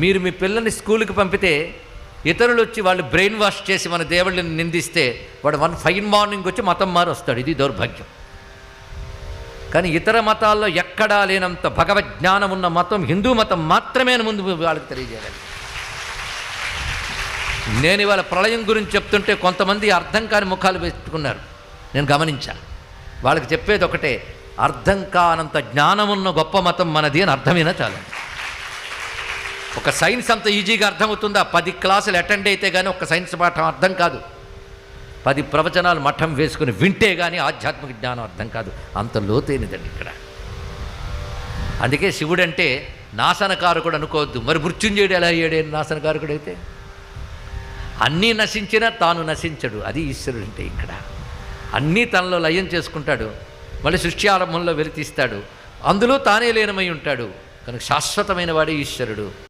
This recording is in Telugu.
మీరు మీ పిల్లల్ని స్కూల్కి పంపితే ఇతరులు వచ్చి వాళ్ళు బ్రెయిన్ వాష్ చేసి మన దేవుళ్ళని నిందిస్తే వాడు వన్ ఫైన్ మార్నింగ్ వచ్చి మతం మారి వస్తాడు ఇది దౌర్భాగ్యం. కానీ ఇతర మతాల్లో ఎక్కడా లేనంత భగవద్ జ్ఞానం ఉన్న మతం హిందూ మతం మాత్రమే ముందు వాళ్ళకి తెలియజేయాలి. నేను ఇవాళ ప్రళయం గురించి చెప్తుంటే కొంతమంది అర్థం కాని ముఖాలు పెట్టుకున్నారు. నేను గమనించాను వాళ్ళకి చెప్పేది ఒకటే అర్థం కానంత జ్ఞానం ఉన్న గొప్ప మతం మనది అని అర్థమైనా చాలు. ఒక సైన్స్ అంత ఈజీగా అర్థమవుతుందా? పది క్లాసులు అటెండ్ అయితే కానీ ఒక సైన్స్ పాఠం అర్థం కాదు. పది ప్రవచనాలు మఠం వేసుకుని వింటే కానీ ఆధ్యాత్మిక జ్ఞానం అర్థం కాదు. అంత లోతైనదండి ఇక్కడ. అందుకే శివుడంటే నాశనకారకుడు అనుకోవద్దు. మరి మృత్యుంజయుడు ఎలా అయ్యాడే? నాశనకారకుడు అయితే? అన్నీ నశించినా తాను నశించడు. అది ఈశ్వరుడు అంటే ఇక్కడ. అన్నీ తనలో లయం చేసుకుంటాడు. మళ్ళీ సృష్టి ఆరంభంలో వెలితీస్తాడు. అందులో తానే లీనమై ఉంటాడు. కనుక శాశ్వతమైన వాడే ఈశ్వరుడు.